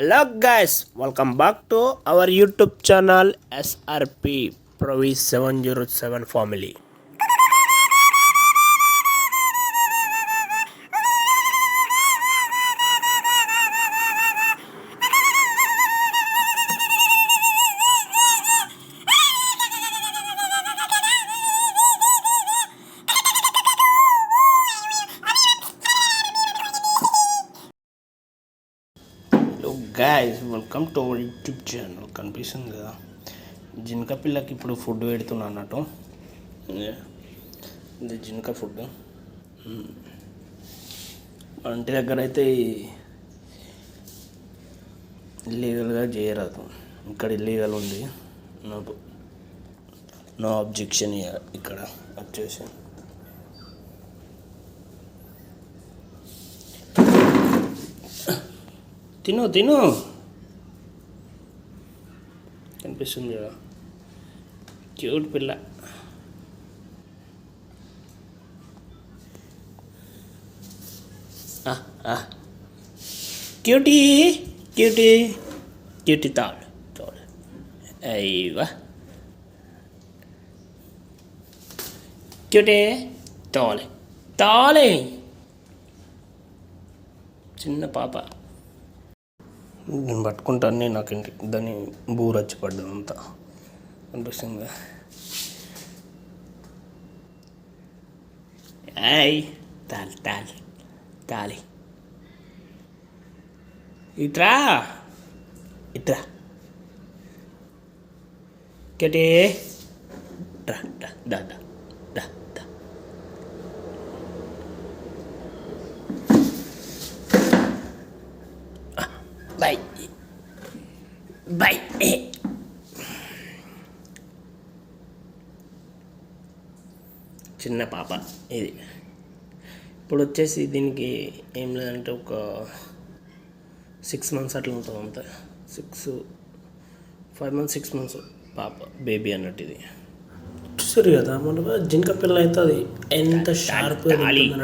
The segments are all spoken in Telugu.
Hello guys, welcome back to our YouTube channel SRP Provi 707 family. కనిపిస్తుంది కదా. జినక పిల్లకి ఇప్పుడు ఫుడ్ పెడుతున్నా అన్నట్టు. ఇదే. జినక ఫుడ్. మన ఇంటి దగ్గర అయితే ఇల్లీగల్గా చేయరాదు. ఇక్కడ ఇల్లీగల్ ఉంది. నో నో అబ్జెక్షన్ ఇక్కడ వచ్చేసి తిను తిను. కనిపిస్తుంది కదా క్యూట్ పిల్ల ఆ, ఆ. క్యూటీ క్యూటీ క్యూటీ తాడు తాడు అయ్యవా క్యూటీ తాలే తాలే చిన్న పాప నేను పట్టుకుంటాను నాకు ఇంటి దాన్ని బూరచ్చి పడ్డాను అంతా. అనిపిస్తుంది ఐ తాలి తాలి తాలి ఇట్రా ఇట్రా. కెటే రా దా దా దా దా బై బై. చిన్న పాప ఇది. ఇప్పుడు వచ్చేసి దీనికి ఏం లేదంటే ఒక సిక్స్ మంత్స్ అట్లా ఉంటుంది అంతే. Six five months six months పాప బేబీ అన్నట్టు ఇది. చూసారు కదా మన జింక పిల్ల అయితే అది ఎంత షార్ప్గా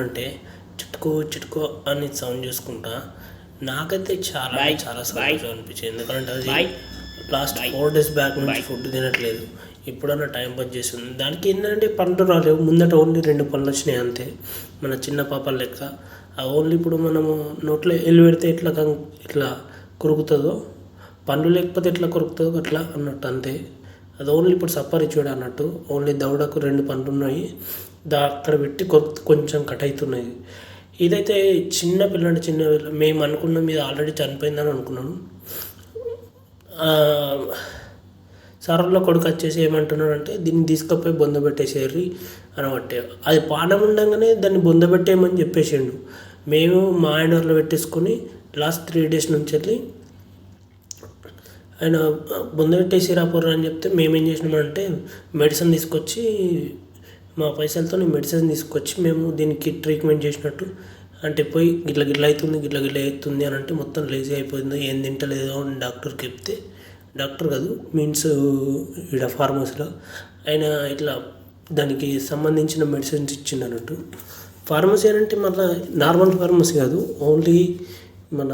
అంటే చిటుకో చిటుకో అని సౌండ్ చేసుకుంటా. నాకైతే చాలా చాలా సంతోషం అనిపించింది. ఎందుకంటే అది లాస్ట్ ఫోర్ డేస్ బ్యాక్ నుంచి ఫుడ్ తినట్లేదు. ఇప్పుడన్నా టైం పాస్ చేస్తుంది దానికి ఏంటంటే పండ్లు రాలేవు. ముందట ఓన్లీ రెండు పనులు వచ్చినాయి అంతే. మన చిన్న పాపల లెక్క. ఆ ఓన్లీ ఇప్పుడు మనము నోట్లో ఎల్లు పెడితే ఎట్లా కం- ఇట్లా కొరుకుతుందో పండ్లు లేకపోతే ఎట్లా కొరుకుతుందో అట్లా అన్నట్టు అంతే. అది ఓన్లీ ఇప్పుడు సప్పర్ ఇచ్చాడు అన్నట్టు. ఓన్లీ దవడకు రెండు పండ్లు ఉన్నాయి. దా అక్కడ పెట్టి కొరుకు కొంచెం కట్ అవుతున్నాయి. ఇదైతే చిన్న పిల్ల అంటే చిన్న పిల్ల. మేము అనుకున్నాం ఇది ఆల్రెడీ చనిపోయిందని అనుకున్నాను. ఆ, కొడుకు వచ్చేసి ఏమంటున్నాడంటే దీన్ని తీసుకపోయి బొంద పెట్టేసేర్రి అని అది పానం ఉండగానే దాన్ని బొంద పెట్టేయమని చెప్పేసిండు. మేము మా ఆయనలో పెట్టేసుకొని లాస్ట్ త్రీ డేస్ నుంచి వెళ్ళి ఆయన బొంద పెట్టేసి రాపోరు అని చెప్తే మేమేం చేసినామంటే మెడిసిన్ తీసుకొచ్చి మా పైసలతో మెడిసిన్ తీసుకొచ్చి మేము దీనికి ట్రీట్మెంట్ చేసినట్టు. అంటే పోయి గిట్ల గిట్ల అవుతుంది గిట్ల గిట్ల అవుతుంది అని అంటే మొత్తం లేజీ అయిపోయింది. ఏం తింటలేదో అని డాక్టర్కి చెప్తే డాక్టర్ కాదు మీన్స్ ఇక్కడ ఫార్మసీలో ఆయన ఇట్లా దానికి సంబంధించిన మెడిసిన్స్ ఇచ్చిండు అన్నట్టు ఫార్మసీ అంటే మళ్ళీ నార్మల్ ఫార్మసీ కాదు ఓన్లీ మన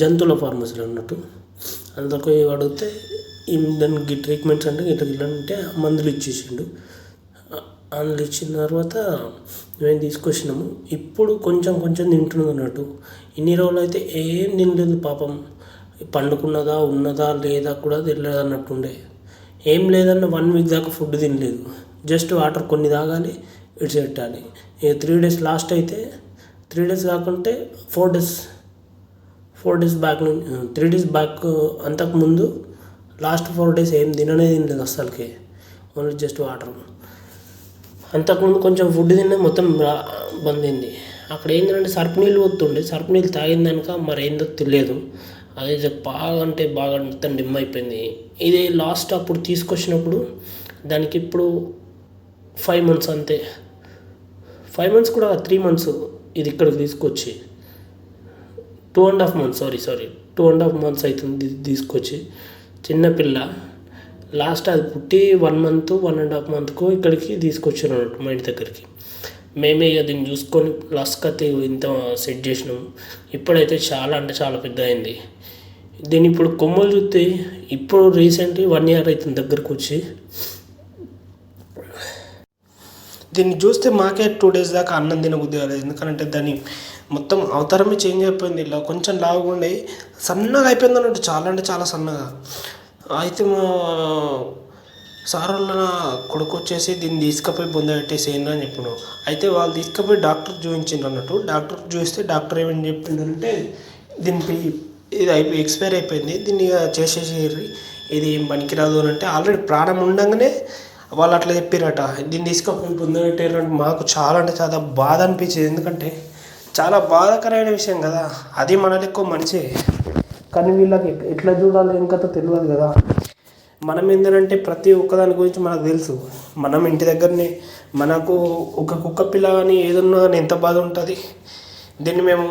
జంతువుల ఫార్మసీలో అన్నట్టు. పోయి అడిగితే దానికి ట్రీట్మెంట్స్ అంటే ఇట్లా గిట్ల అంటే మందులు ఇచ్చేసిండు. వాళ్ళు ఇచ్చిన తర్వాత మేము తీసుకొచ్చినాము. ఇప్పుడు కొంచెం కొంచెం తింటున్నది అన్నట్టు. ఇన్ని రోజులు అయితే ఏం తినలేదు పాపం. పండుకున్నదా ఉన్నదా లేదా కూడా తెలియదు అన్నట్టుండే. ఏం లేదన్న వన్ వీక్ దాకా ఫుడ్ తినలేదు. జస్ట్ వాటర్ కొన్ని తాగాలి విడిచిపెట్టాలి ఇక త్రీ డేస్ లాస్ట్ అయితే త్రీ డేస్ కాకుంటే four days four days back నుంచి త్రీ డేస్ బ్యాక్ అంతకుముందు లాస్ట్ ఫోర్ డేస్ ఏం తిననే తినలేదు అస్సలకి. Only just water. అంతకుముందు కొంచెం ఫుడ్ తిన్నా మొత్తం బందింది. అక్కడ ఏంటంటే సర్పు నీళ్ళు వస్తుండే సర్పు నీళ్ళు తాగిందనుక మరి ఏందో తెలియదు. అది బాగా అంటే బాగా మొత్తం డిమ్ అయిపోయింది. ఇది లాస్ట్ అప్పుడు తీసుకొచ్చినప్పుడు దానికి ఇప్పుడు ఫైవ్ మంత్స్ అంతే. ఫైవ్ మంత్స్ కూడా త్రీ మంత్స్ ఇది ఇక్కడికి తీసుకొచ్చి. Two and half months sorry sorry two and half months అవుతుంది తీసుకొచ్చి. చిన్నపిల్ల లాస్ట్ అది పుట్టి one month one and half మంత్కు ఇక్కడికి తీసుకొచ్చారు అన్నట్టు మా ఇంటి దగ్గరికి. మేమే ఇక దీన్ని చూసుకొని లస్కత్ ఇంత సెట్ చేసినాం. ఇప్పుడైతే చాలా అంటే చాలా పెద్ద అయింది దీని ఇప్పుడు కొమ్మలు చూస్తే ఇప్పుడు రీసెంట్లీ వన్ ఇయర్ అవుతుంది దగ్గరకు వచ్చి దీన్ని చూస్తే మాకే టూ డేస్ దాకా అన్నం తినబుద్ధి కాలేదు. ఎందుకంటే దాని మొత్తం అవతారమే చేంజ్ అయిపోయింది. ఇలా కొంచెం లావుగా ఉండే సన్నగా అయిపోయింది అన్నట్టు చాలా అంటే చాలా సన్నగా. అయితే మా సార్ వాళ్ళ నా కొడుకు వచ్చేసి దీన్ని తీసుకుపోయి బొంద పెట్టేసేయండి అని చెప్పాడు అయితే వాళ్ళు తీసుకుపోయి డాక్టర్ చూపించిండ్రు అన్నట్టు. డాక్టర్ చూస్తే డాక్టర్ ఏమని చెప్పిండంటే దీనికి ఇది అయిపోయి ఎక్స్పైర్ అయిపోయింది. దీన్ని ఇక చేసేసేయండి. ఇది ఏం పనికిరాదు అని అంటే ఆల్రెడీ ప్రాణం ఉండగానే వాళ్ళు అట్లా చెప్పారట. దీన్ని తీసుకుపోయి బొంద పెట్టారంటే మాకు చాలా అంటే చాలా బాధ అనిపించేది. ఎందుకంటే చాలా బాధాకరమైన విషయం కదా. అది మన లెక్క మనిషి. కానీ వీళ్ళకి ఎట్లా చూడాలి ఏం కథ తెలియదు కదా. మనం ఏంటంటే ప్రతి ఒక్కదాని గురించి మనకు తెలుసు. మనం ఇంటి దగ్గరనే మనకు ఒక కుక్క పిల్ల కానీ ఏదన్నా కానీ ఎంత బాధ ఉంటుంది. దీన్ని మేము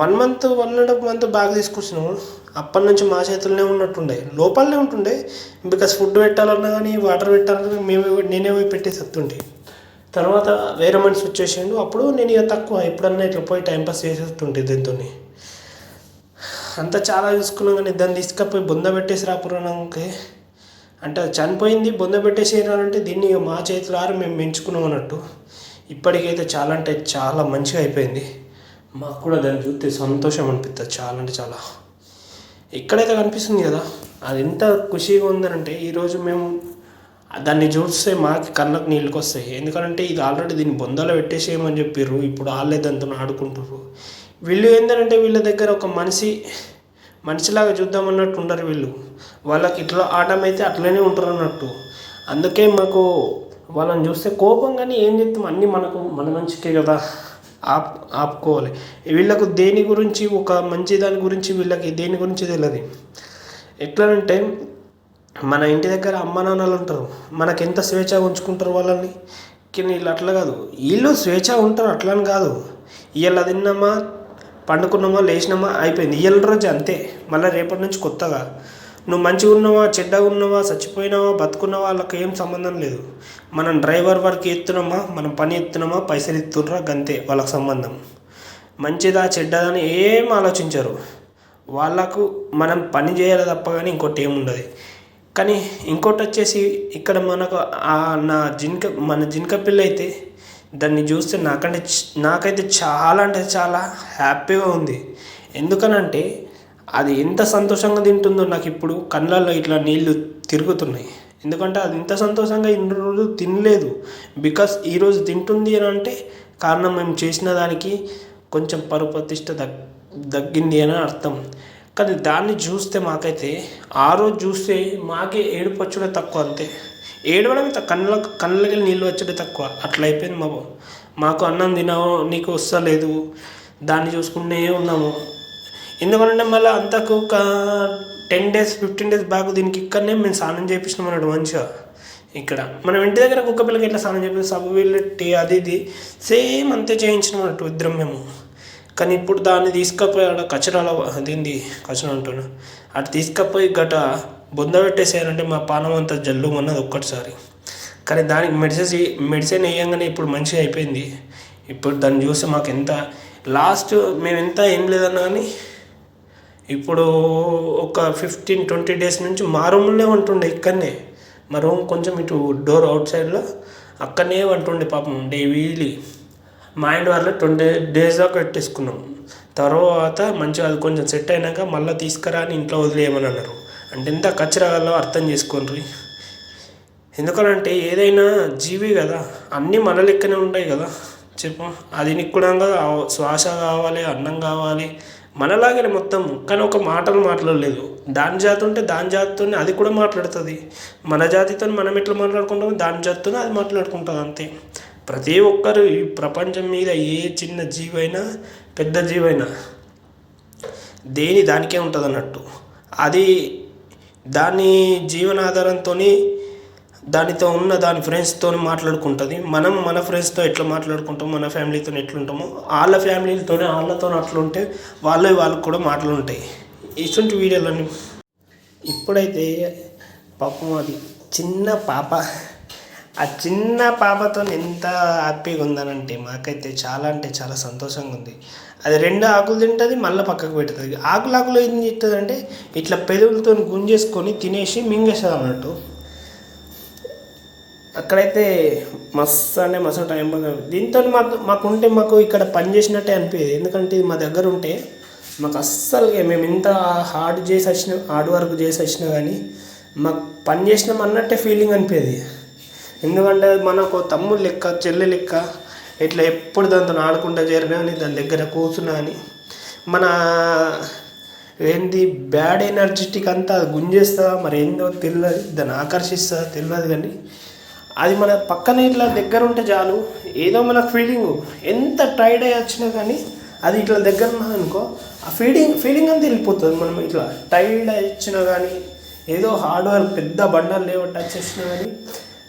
one month one and half month బాగా తీసుకొచ్చినాము. అప్పటి నుంచి మా చేతుల్లోనే ఉన్నట్టుండే. లోపలనే ఉంటుండే. బికాస్ ఫుడ్ పెట్టాలన్నా కానీ వాటర్ పెట్టాలన్నా మేము నేనే పోయి పెట్టేసి వస్తుండే. తర్వాత వేరే మనిషి వచ్చేసిండు. అప్పుడు నేను ఇక తక్కువ ఎప్పుడన్నా ఇట్లా పోయి టైంపాస్ చేసేస్తుంటే దీంతో అంతా చాలా చూసుకున్నాం కానీ దాన్ని తీసుకపోయి బొంద పెట్టేసి రాపురానికి అంటే అది చనిపోయింది బొంద పెట్టేసి అంటే దీన్ని ఇక మా చేతులారా మేము పెంచుకున్నాం అన్నట్టు. ఇప్పటికైతే చాలా అంటే చాలా మంచిగా అయిపోయింది. మాకు కూడా దాన్ని చూస్తే సంతోషం అనిపిస్తుంది చాలా అంటే చాలా. ఎక్కడైతే కనిపిస్తుంది కదా అది ఎంత ఖుషిగా ఉందనంటే ఈరోజు మేము దాన్ని చూస్తే మాకు కళ్ళకు నీళ్ళకి వస్తాయి ఎందుకంటే ఇది ఆల్రెడీ దీన్ని బొందలో పెట్టేసేయమని చెప్పారు ఇప్పుడు వాళ్ళే దాంతో ఆడుకుంటారు వీళ్ళు ఏంటంటే వీళ్ళ దగ్గర ఒక మనిషి మనిషిలాగా చూద్దామన్నట్టు ఉండరు వీళ్ళు. వాళ్ళకి ఇట్లా ఆటం అయితే అట్లనే ఉంటారు అన్నట్టు. అందుకే మాకు వాళ్ళని చూస్తే కోపం కానీ ఏం చేస్తాం? అన్నీ మనకు మన మంచికే కదా. ఆప్ ఆపుకోవాలి. వీళ్ళకు దేని గురించి ఒక మంచి దాని గురించి వీళ్ళకి దేని గురించి తెలియదు. ఎట్లా మన ఇంటి దగ్గర అమ్మ నాన్నలు ఉంటారు. మనకి ఎంత స్వేచ్ఛ ఉంచుకుంటారు వాళ్ళని? కానీ వీళ్ళు అట్లా కాదు. వీళ్ళు స్వేచ్ఛ ఉంటారు అట్లా అని కాదు. వీళ్ళ తిన్నామా? పండుకున్నామా లేచినామా అయిపోయింది. ఇవాళ రోజు అంతే. మళ్ళీ రేపటి నుంచి కొత్తగా. నువ్వు మంచిగా ఉన్నావా చెడ్డగా ఉన్నావా చచ్చిపోయినావా బతుకున్నావా వాళ్ళకి ఏం సంబంధం లేదు. మనం డ్రైవర్ వర్క్ ఎత్తున్నామా మనం పని ఎత్తున్నామా పైసలు ఎత్తుర్రా గంతే వాళ్ళకి సంబంధం. మంచిదా చెడ్డదా అని ఏం ఆలోచించరు. వాళ్ళకు మనం పని చేయాలి తప్ప కానీ ఇంకోటి ఏముండదు కానీ ఇంకోటి వచ్చేసి ఇక్కడ మనకు నా జింక మన జింక పిల్ల అయితే దాన్ని చూస్తే నాకంటే నాకైతే చాలా అంటే చాలా హ్యాపీగా ఉంది. ఎందుకనంటే అది ఎంత సంతోషంగా తింటుందో నాకు ఇప్పుడు కళ్ళల్లో ఇట్లా నీళ్ళు తిరుగుతున్నాయి. ఎందుకంటే అది ఇంత సంతోషంగా ఇన్ని రోజులు తినలేదు. బికాస్ ఈరోజు తింటుంది అని అంటే కారణం మేము చేసిన దానికి కొంచెం పరుప్రతిష్ట దగ్ తగ్గింది అని అర్థం. కానీ దాన్ని చూస్తే మాకైతే ఆ రోజు చూస్తే మాకే ఏడుపు వచ్చుడే తక్కువ అంతే. ఏడవడం ఇంత కళ్ళ కళ్ళకి నీళ్ళు వచ్చేది తక్కువ. అట్లా అయిపోయింది మా మాకు అన్నం తినవు నీకు వస్తలేదు దాన్ని చూసుకుంటూనే ఉన్నాము. ఎందుకంటే మళ్ళీ అంతకు ఒక ten days fifteen days back దీనికి ఇక్కడనే మేము స్నానం చేయించినాం అన్నాడు మంచిగా. ఇక్కడ మనం ఇంటి దగ్గర కుక్క పిల్లకి ఎట్లా స్నానం చేపిస్తాం? సబ్బు వీళ్ళు టీ అది ఇది. సేమ్ అంతే చేయించినాం అన్నట్టు ఇద్దరం మేము. కానీ ఇప్పుడు దాన్ని తీసుకపోయి ఆడ కచరాల అదేంది? కచరా అంటున్నాను అటు తీసుకపోయి గట బొంద పెట్టేసారంటే మా పానం అంతా జల్లు అన్నది ఒక్కటిసారి. కానీ దానికి మెడిసిన్ మెడిసిన్ వేయంగానే ఇప్పుడు మంచిగా అయిపోయింది. ఇప్పుడు దాన్ని చూస్తే మాకు ఎంత లాస్ట్ మేము ఎంత ఏం లేదన్నా కానీ ఇప్పుడు ఒక ఫిఫ్టీన్ ట్వంటీ డేస్ నుంచి మా రూమ్లోనే ఉంటుండే ఇక్కడనే. మా రూమ్ కొంచెం ఇటు డోర్ అవుట్ సైడ్లో అక్కడనే ఉంటుండే పాపం డే వీలీ మా ఇంటి వాళ్ళు ట్వంటీ డేస్ దాకా పెట్టేసుకున్నాం. తర్వాత మంచిగా అది కొంచెం సెట్ అయినాక మళ్ళీ తీసుకురా అని ఇంట్లో వదిలేయమని అన్నారు. అంటే ఎంత కచ్చరాగాలో అర్థం చేసుకోండి. ఎందుకనంటే ఏదైనా జీవి కదా అన్నీ మన లెక్కనే ఉంటాయి కదా. చెప్పు అది నిక్కుడంగా శ్వాస కావాలి అన్నం కావాలి మనలాగే మొత్తం. కానీ ఒక మాటలు మాట్లాడలేదు. దాని జాతి ఉంటే దాని జాతితో అది కూడా మాట్లాడుతుంది. మన జాతితో మనం ఎట్లా మాట్లాడుకుంటామో దాని జాతితో అది మాట్లాడుకుంటుంది అంతే. ప్రతి ఒక్కరు ఈ ప్రపంచం మీద ఏ చిన్న జీవైనా పెద్ద జీవైనా దేని దానికే ఉంటుంది అన్నట్టు అది దాని జీవనాధారంతో దానితో ఉన్న దాని ఫ్రెండ్స్తో మాట్లాడుకుంటుంది. మనం మన ఫ్రెండ్స్తో ఎట్లా మాట్లాడుకుంటాం మన ఫ్యామిలీతో ఎట్లుంటామో వాళ్ళ ఫ్యామిలీతో వాళ్ళతో అట్లుంటే వాళ్ళే వాళ్ళకి కూడా మాటలు ఉంటాయి. ఇటువంటి వీడియోలన్నీ. ఇప్పుడైతే పాపం అది చిన్న పాప ఆ చిన్న పాపతో ఎంత హ్యాపీగా ఉందనంటే మాకైతే చాలా అంటే చాలా సంతోషంగా ఉంది. అది రెండు ఆకులు తింటుంది మళ్ళీ పక్కకు పెడుతుంది. ఆకులు ఆకులు ఏం చేస్తుంది అంటే ఇట్లా పెదవులతో గుంజేసుకొని తినేసి మింగేస్తుంది అన్నట్టు. అక్కడైతే మస్తు అంటే మస్తు టైం దీంతో మాకు మాకుంటే మాకు ఇక్కడ పని చేసినట్టే అనిపించేది ఎందుకంటే ఇది మా దగ్గర ఉంటే మాకు అస్సలు మేము ఇంత హార్డ్ చేసి వచ్చిన హార్డ్ వర్క్ చేసి వచ్చినా కానీ మాకు పని చేసినాం అన్నట్టే ఫీలింగ్ అనిపించేది ఎందుకంటే మనకు తమ్ముడు లెక్క చెల్లె లెక్క ఇట్లా ఎప్పుడు దాంతో ఆడుకుంటా చేరినని దాని దగ్గర కూర్చున్నా కానీ మన ఏంది బ్యాడ్ ఎనర్జెటిక్ అంతా అది గుంజేస్తా మరి ఏందో తెలియదు దాన్ని ఆకర్షిస్తా తెలియదు కానీ అది మన పక్కన ఇట్లా దగ్గర ఉంటే చాలు. ఏదో మన ఫీలింగ్ ఎంత టైర్డ్ అయ్యి వచ్చినా కానీ అది ఇట్లా దగ్గర ఉన్నది అనుకో ఆ ఫీలింగ్ ఫీలింగ్ అంతా వెళ్ళిపోతుంది. మనం ఇట్లా టైర్డ్ అయ్యి వచ్చినా కానీ ఏదో హార్డ్ వర్క్ పెద్ద బండలు లేవు వచ్చేసినా కానీ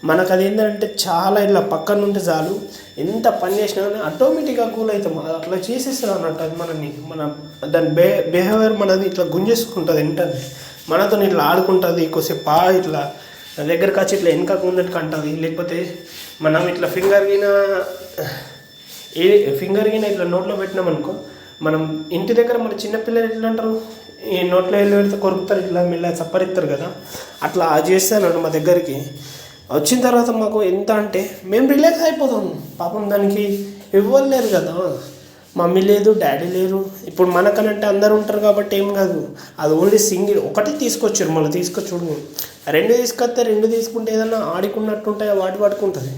మనకు అది ఏంటంటే చాలా ఇట్లా పక్కన ఉంటే చాలు. ఎంత పని చేసినా కానీ ఆటోమేటిక్గా కూల్ అవుతాం అది అట్లా చేసేస్తారు అన్నట్టు అది మనని మన దాని బే బిహేవియర్ మనది ఇట్లా గుంజేసుకుంటుంది వెంటనే మనతో ఇట్లా ఆడుకుంటుంది కొద్దిసేపు పా ఇట్లా దగ్గరకు వచ్చి ఇట్లా వెనక ముందటికి అంటుంది లేకపోతే మనం ఇట్లా ఫింగర్ గిన ఏ ఫింగర్ గిన ఇట్లా నోట్లో పెట్టినాం అనుకో మనం ఇంటి దగ్గర మన చిన్నపిల్లలు ఎట్లా అంటారు? ఈ నోట్లో వెళ్ళి పెడితే కొరుకుతారు ఇట్లా మెల్ల చప్పరిస్తారు కదా. అట్లా చేస్తాను మా దగ్గరికి వచ్చిన తర్వాత మాకు ఎంత అంటే మేము రిలాక్స్ అయిపోతాం. పాపం దానికి ఇవ్వలేరు కదా. మమ్మీ లేదు డాడీ లేరు. ఇప్పుడు మనకనంటే అందరు ఉంటారు కాబట్టి ఏం కాదు. అది ఓన్లీ సింగిల్ ఒకటి తీసుకొచ్చారు మళ్ళీ తీసుకొచ్చుడు రెండు తీసుకొస్తే రెండు తీసుకుంటే ఏదన్నా ఆడుకున్నట్టుంటే వాటి పట్టుకుంటుంది.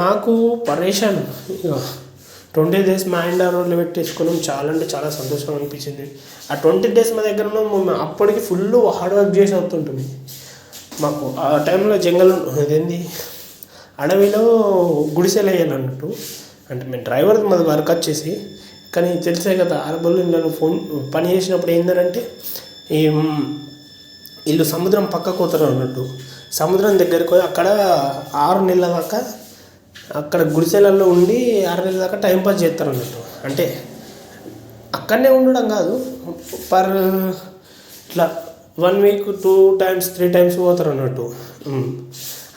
మాకు పరేషాన్. ఇక ట్వంటీ డేస్ మా ఇండ్ రోడ్లో పెట్టేసుకున్నాం. చాలా అంటే చాలా సంతోషం అనిపించింది. ఆ ట్వంటీ డేస్ మా దగ్గర ఉన్నాం. అప్పటికి ఫుల్ హార్డ్ వర్క్ చేసి అవుతుంటుంది మాకు ఆ టైంలో జంగల్ అదేంది అడవిలో గుడిసెలు వేయాలి అన్నట్టు అంటే మేము డ్రైవర్ మాది వర్క్ వచ్చేసి కానీ తెలిసే కదా అరబుల్ నేను ఫోన్ పని చేసినప్పుడు ఏంటంటే ఈ వీళ్ళు సముద్రం పక్కకు పోతారు అన్నట్టు. సముద్రం దగ్గరికి పోయి అక్కడ ఆరు నెలల దాకా అక్కడ గుడిసెలలో ఉండి ఆరు నెలల దాకా టైంపాస్ చేస్తారు అన్నట్టు. అంటే అక్కడనే ఉండడం కాదు పర్ ఇట్లా one week two times three times పోతారు అన్నట్టు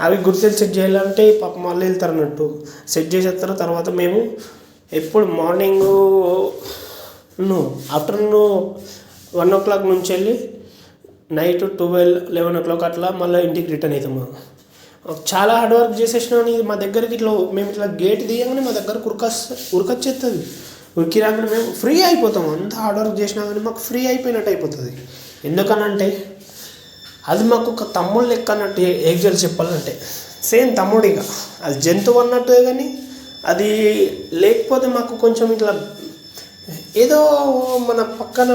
అవి గుర్తులు సెట్ చేయాలంటే పాప మళ్ళీ వెళ్తారు అన్నట్టు సెట్ చేసేస్తారు తర్వాత మేము ఎప్పుడు morning afternoon one o'clock నుంచి వెళ్ళి night twelve eleven o'clock అట్లా మళ్ళీ ఇంటికి రిటర్న్ అవుతాము చాలా హార్డ్ వర్క్ చేసేసినా మా దగ్గరికి ఇట్లా మేము ఇట్లా గేట్ తీయగానే మా దగ్గర ఉరకస్ ఉరకొచ్చేస్తుంది ఉరికి రాగానే మేము ఫ్రీ అయిపోతాం. అంత హార్డ్ వర్క్ చేసినా కానీ మాకు ఫ్రీ అయిపోయినట్టు అయిపోతుంది. ఎందుకనంటే అది మాకు ఒక తమ్ముడు లెక్క అన్నట్టు ఎగ్జాల్ చెప్పాలంటే. సేమ్ తమ్ముడు ఇక అది జంతువు అన్నట్టే కానీ అది లేకపోతే మాకు కొంచెం ఇట్లా ఏదో మన పక్కన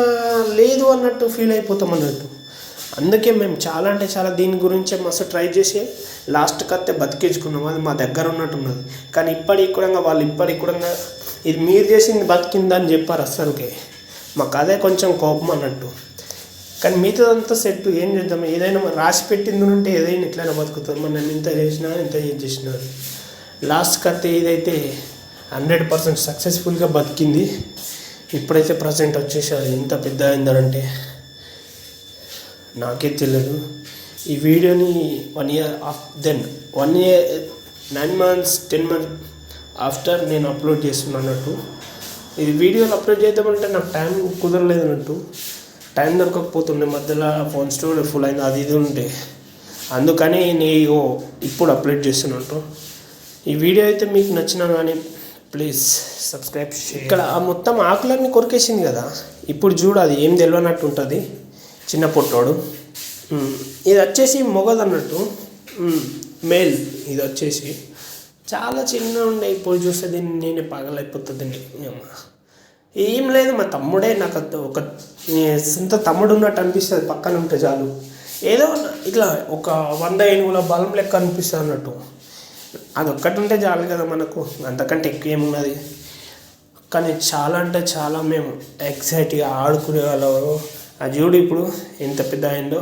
లేదు అన్నట్టు ఫీల్ అయిపోతాం అన్నట్టు. అందుకే మేము చాలా అంటే చాలా దీని గురించే మస్తు ట్రై చేసి లాస్ట్కి అయితే బతికించుకున్నాం అది మా దగ్గర ఉన్నట్టున్నది కానీ ఇప్పటికి కూడా వాళ్ళు ఇప్పటికి కూడా ఇది మీరు చేసింది బతికిందని చెప్పారు అస్సలకే. మాకు అదే కొంచెం కోపం అన్నట్టు. కానీ మిగతాదంతా సెట్. ఏం చేద్దాం? ఏదైనా రాసి పెట్టింది ఉంటే ఏదైనా ఎట్లయినా బతుకుతుంది మనం ఇంత చేసినా ఇంత ఏం చేసినా. లాస్ట్ కథ ఏదైతే హండ్రెడ్ పర్సెంట్ సక్సెస్ఫుల్గా బతికింది ఇప్పుడైతే ప్రజెంట్ వచ్చేసి అది ఎంత పెద్ద అయిందనంటే నాకే తెలియదు. ఈ వీడియోని one year of then one year nine months ten months after నేను అప్లోడ్ చేస్తున్నాను అన్నట్టు. ఇది వీడియోలు అప్లోడ్ చేద్దామంటే నాకు టైం కుదరలేదు అన్నట్టు టైం దొరకకపోతుండే మధ్యలో ఫోన్ స్టోర్ ఫుల్ అయింది అది ఇది ఉంటే. అందుకని నేను ఇప్పుడు అప్లోడ్ చేస్తున్నట్టు. ఈ వీడియో అయితే మీకు నచ్చినా కానీ ప్లీజ్ సబ్స్క్రైబ్ ఇక్కడ ఆ మొత్తం ఆకులన్నీ కొరికేసింది కదా. ఇప్పుడు చూడు అది ఏం తెలియనట్టు ఉంటుంది. చిన్న పొట్టోడు. ఇది వచ్చేసి మొగదు అన్నట్టు. మేల్. ఇది వచ్చేసి. చాలా చిన్న ఉండే ఇప్పుడు చూస్తే దీన్ని నేనే పగలైపోతుందండి అమ్మ. ఏం లేదు మా తమ్ముడే నాకు ఒక సొంత తమ్ముడు ఉన్నట్టు అనిపిస్తుంది పక్కన ఉంటే చాలు. ఏదో ఇట్లా ఒక వంద ఏనుగుల బలం లెక్క అనిపిస్తుంది అన్నట్టు. అది ఒక్కటి ఉంటే చాలు కదా మనకు. అంతకంటే ఎక్కువ ఏమున్నది కానీ చాలా అంటే చాలా మేము ఎక్సైట్గా ఆడుకునే వాళ్ళం ఆ చూడు ఇప్పుడు ఎంత పెద్ద అయిందో.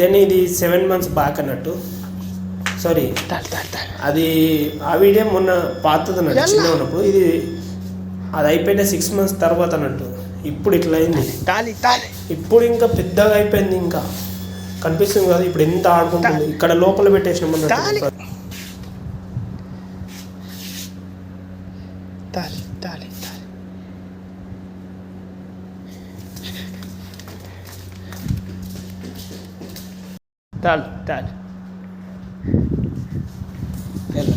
దెన్ ఇది సెవెన్ మంత్స్ బ్యాక్ అన్నట్టు. సారీ అది ఆ వీడియో మొన్న పాతది అన్నట్టు చిన్న ఉన్నప్పుడు ఇది అది అయిపోయిన సిక్స్ మంత్స్ తర్వాత అన్నట్టు. ఇప్పుడు ఇట్లా అయింది తాలి తాలి. ఇప్పుడు ఇంకా పెద్దగా అయిపోయింది ఇంకా. కనిపిస్తుంది కదా ఇప్పుడు ఎంత ఆడుకుంటుంది. ఇక్కడ లోపల పెట్టేసినాం అన్నట్టు. Dale, dale. Yalla,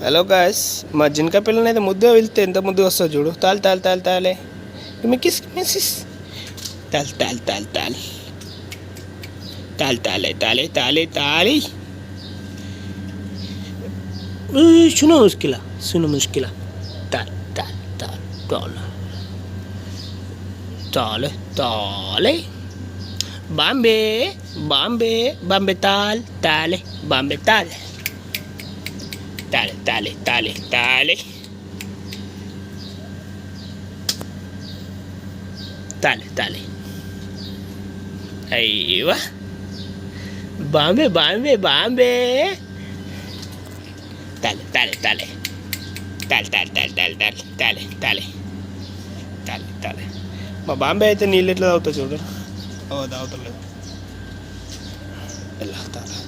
hello guys మా జినక పిల్లని అయితే ముద్దుగా వెళ్తే ఎంత ముద్దుగా వస్తుంది చూడు తాల్ తాల్ తాల్ తాలే మికిస్ మిసిస్ తాల్ తాల్ తాల్ తాల్ తాల్ తాలే తాలే తాలే తాలి ए, सुनो मुश्किला सुनो मुश्किला ताल ताल ताल ताल ताल ताले बाम्बे बाम्बे बाम्बे ताल ताले बाम्बे ताल dale, dale, dale, dale. Dale, dale. Ahí va. Bambe, bambe, bambe. Dale, dale, dale. Dale, dale, dale, dale, dale, dale, dale. Dale, dale. మా బాంబే అయితే నీళ్ళు ఎట్లా తాగుతా చూడరు అవుతా అవుతలేదు ఎలా తాగుతా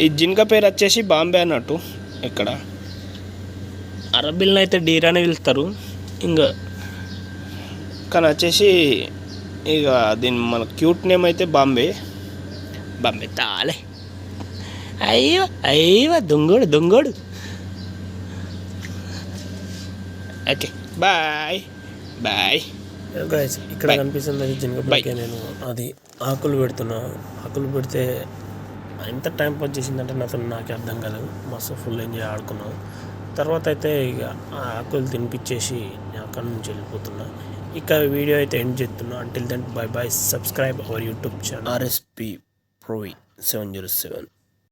ఈ జినక పేరు వచ్చేసి బాంబే అన్నట్టు ఇక్కడ. అరబీలను అయితే డీరానే పిలుస్తారు. ఇంకా కానీ వచ్చేసి ఇక దీని మన క్యూట్ నేమ్ అయితే బాంబే. బాంబే తాలే. అయ్యో అయ్యో దొంగోడు దొంగోడు. Okay bye bye. ఇక్కడ. కనిపిస్తుంది నేను. అది ఆకులు పెడుతున్నా. ఆకులు పెడితే ఎంత టైం పాస్ చేసిందంటే నాతో నాకే అర్థం కాలేదు. మస్తు ఫుల్ ఎంజాయ్ ఆడుకున్నాం. తర్వాత అయితే ఇక ఆ ఆకులు తినిపించేసి అక్కడి నుంచి వెళ్ళిపోతున్నా. ఇక వీడియో అయితే ఎండ్ చేస్తున్నా. Until then bye bye subscribe our YouTube channel RSP ప్రోవి seven zero seven